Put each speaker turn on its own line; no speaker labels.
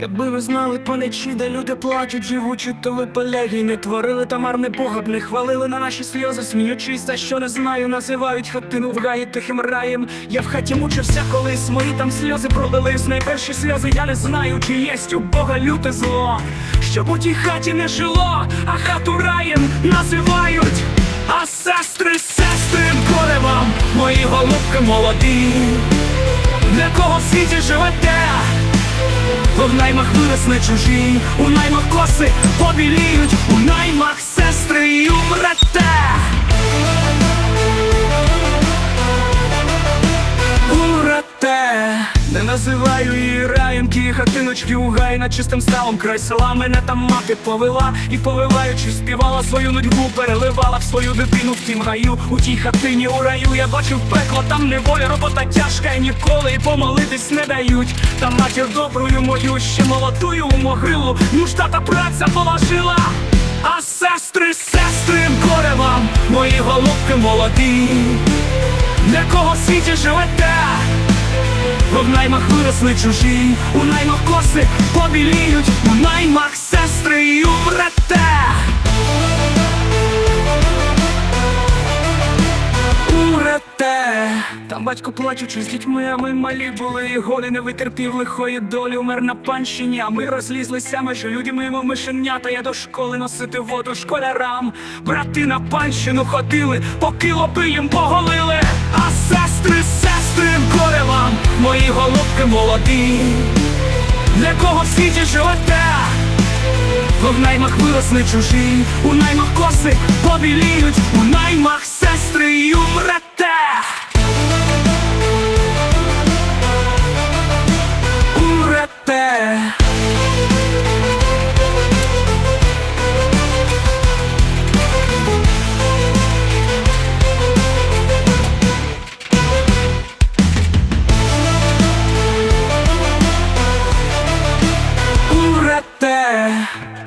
Якби ви знали паничі, де люди плачуть, живучи, то ви полегі не творили та марне Бога б не хвалили на наші сльози, сміючись, за що не знаю, називають хатину в гаї тихим раєм. Я в хаті мучився колись, мої там сльози пролились. Найперші сльози я не знаю, чи єсть у Бога люте зло. Щоб у тій хаті не жило, а хату раєм називають. А сестри, сестри, горе вам, мої голубки молоді. Для кого в світі живете? В наймах вирос не чужі, у наймах коси побіліють, у наймах сестри й умрете. Умрете. Не називаю її хатиночки у гаї над чистим ставом край села мене там мати повела і повиваючи, співала свою нудьгу, переливала в свою дитину в тім гаю, у тій хатині у раю я бачив пекло, там неволя, робота тяжка, і ніколи і помолитись не дають. Та матір доброю мою ще молотую у могилу, нужда та праця положила. А сестри, сестри, горе вам, мої голубки молоді. Для кого в світі живете? Наймах виросли чужі, у наймах коси побіліють, у наймах сестри й умрете. Там батько плачучи з дітьми, а ми малі були, і голі не витерпів лихої долі, умер на панщині, а ми розлізлися межі людьми, мов мишенята, я до школи носити воду школярам. Брати на панщину ходили, поки лоби їм поголили, а сестри, сестри, мої голубки молоді. Для кого в світі живете? Бо в наймах виросли чужі, у наймах коси побіліють, у наймах сестри й. Умрете. Умрете.